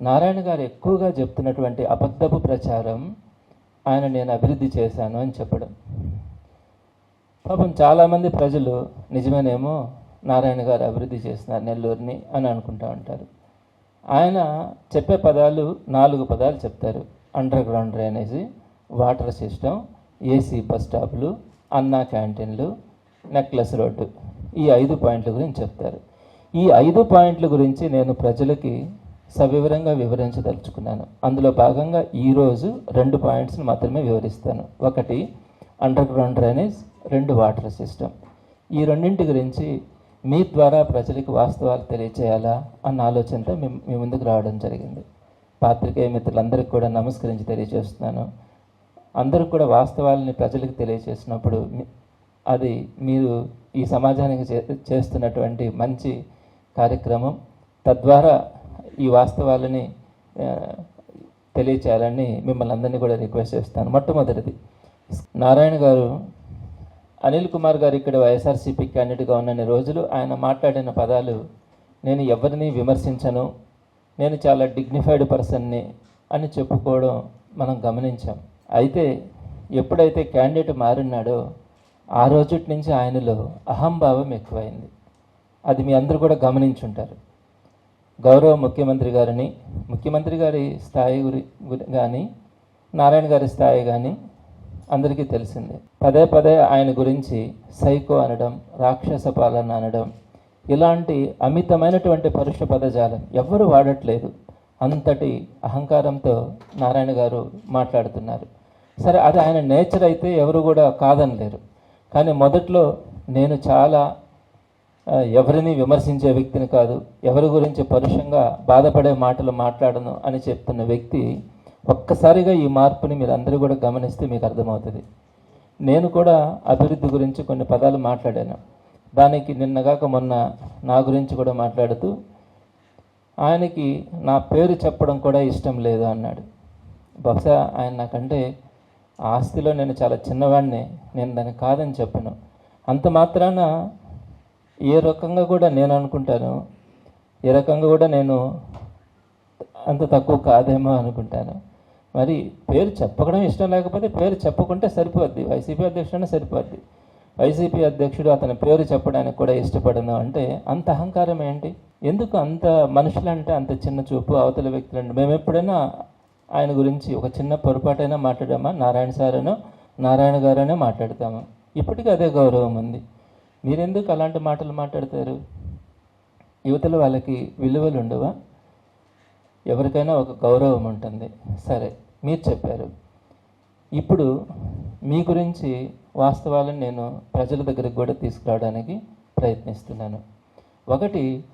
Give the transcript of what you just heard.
నారాయణ గారు ఎక్కువగా చెప్తున్నటువంటి అబద్ధపు ప్రచారం ఆయన నేను అభివృద్ధి చేశాను అని చెప్పడం. పాపం చాలామంది ప్రజలు నిజమేనేమో నారాయణ గారు అభివృద్ధి చేస్తున్నారు నెల్లూరుని అని అనుకుంటా ఉంటారు. ఆయన చెప్పే పదాలు నాలుగు పదాలు చెప్తారు. Underground drainage water system AC bus స్టాప్లు Anna క్యాంటీన్లు నెక్లెస్ రోడ్డు ఈ ఐదు పాయింట్ల గురించి చెప్తారు. ఈ ఐదు పాయింట్ల గురించి నేను ప్రజలకి సవివరంగా వివరించదలుచుకున్నాను. అందులో భాగంగా ఈరోజు రెండు పాయింట్స్ని మాత్రమే వివరిస్తాను. ఒకటి అండర్ గ్రౌండ్ డ్రైనేజ్ రెండు వాటర్ సిస్టమ్ ఈ రెండింటి గురించి మీ ద్వారా ప్రజలకు వాస్తవాలు తెలియచేయాలా అన్న ఆలోచనతో మీ మీ ముందుకు రావడం జరిగింది. పాత్రికేయ మిత్రులందరికీ కూడా నమస్కరించి తెలియజేస్తున్నాను. అందరూ కూడా వాస్తవాలని ప్రజలకు తెలియజేసినప్పుడు అది మీరు ఈ సమాజానికి చే- చేస్తున్నటువంటి మంచి కార్యక్రమం. తద్వారా ఈ వాస్తవాలని తెలియచేయాలని మిమ్మల్ని అందరినీ కూడా రిక్వెస్ట్ చేస్తాను. మొట్టమొదటిది నారాయణ గారు అనిల్ కుమార్ గారు ఇక్కడ వైఎస్ఆర్సీపీ క్యాండిడేట్గా ఉన్న రోజులు ఆయన మాట్లాడిన పదాలు నేను ఎవరిని విమర్శించను నేను చాలా డిగ్నిఫైడ్ పర్సన్ని అని చెప్పుకోవడం మనం గమనించాం. అయితే ఎప్పుడైతే క్యాండిడేట్ మారినాడో ఆ రోజుటి నుంచి ఆయనలో అహంభావం ఎక్కువైంది. అది మీ అందరూ కూడా గమనించుంటారు. గౌరవ ముఖ్యమంత్రి గారిని ముఖ్యమంత్రి గారి స్థాయి గురి కానీ నారాయణ గారి స్థాయి కానీ అందరికీ తెలిసింది. పదే పదే ఆయన గురించి సైకో అనడం రాక్షస పాలన అనడం ఇలాంటి అమితమైనటువంటి పరుష పదజాలం ఎవ్వరు వాడట్లేదు. అంతటి అహంకారంతో నారాయణ గారు మాట్లాడుతున్నారు. సరే అది ఆయన నేచర్ అయితే ఎవరు కూడా కాదనలేరు. కానీ మొదట్లో నేను చాలా ఎవరిని విమర్శించే వ్యక్తిని కాదు ఎవరి గురించి పరుషంగా బాధపడే మాటలు మాట్లాడను అని చెప్తున్న వ్యక్తి ఒక్కసారిగా ఈ మార్పుని మీరు అందరూ కూడా గమనిస్తే మీకు అర్థమవుతుంది. నేను కూడా అభివృద్ధి గురించి కొన్ని పదాలు మాట్లాడాను. దానికి నిన్నగాక మొన్న నా గురించి కూడా మాట్లాడుతూ ఆయనకి నా పేరు చెప్పడం కూడా ఇష్టం లేదు అన్నాడు. బహుశా ఆయన నాకంటే ఆస్తిలో నేను చాలా చిన్నవాడిని నేను దాన్ని కాదని చెప్పను. అంత మాత్రాన ఏ రకంగా కూడా నేను అనుకుంటాను ఏ రకంగా కూడా నేను అంత తక్కువ కాదేమో అనుకుంటాను. మరి పేరు చెప్పడం ఇష్టం లేకపోతే పేరు చెప్పకుంటే సరిపోద్ది. వైసీపీ అధ్యక్షుడనే సరిపోద్ది. వైసీపీ అధ్యక్షుడు అతని పేరు చెప్పడానికి కూడా ఇష్టపడను అంటే అంత అహంకారం ఏంటి? ఎందుకు అంత మనుషులంటే అంత చిన్న చూపు అవతల వ్యక్తులంటే మేము ఎప్పుడైనా ఆయన గురించి ఒక చిన్న పొరపాటైనా మాట్లాడామా? నారాయణ సారనో నారాయణ గారనే మాట్లాడతాము? ఇప్పటికీ అదే గౌరవం ఉంది. మీరెందుకు అలాంటి మాటలు మాట్లాడతారు? యువతల వాళ్ళకి విలువలు ఉండవా? ఎవరికైనా ఒక గౌరవం ఉంటుంది. సరే మీరు చెప్పారు. ఇప్పుడు మీ గురించి వాస్తవాలను నేను ప్రజల దగ్గరికి కూడా తీసుకురావడానికి ప్రయత్నిస్తున్నాను. ఒకటి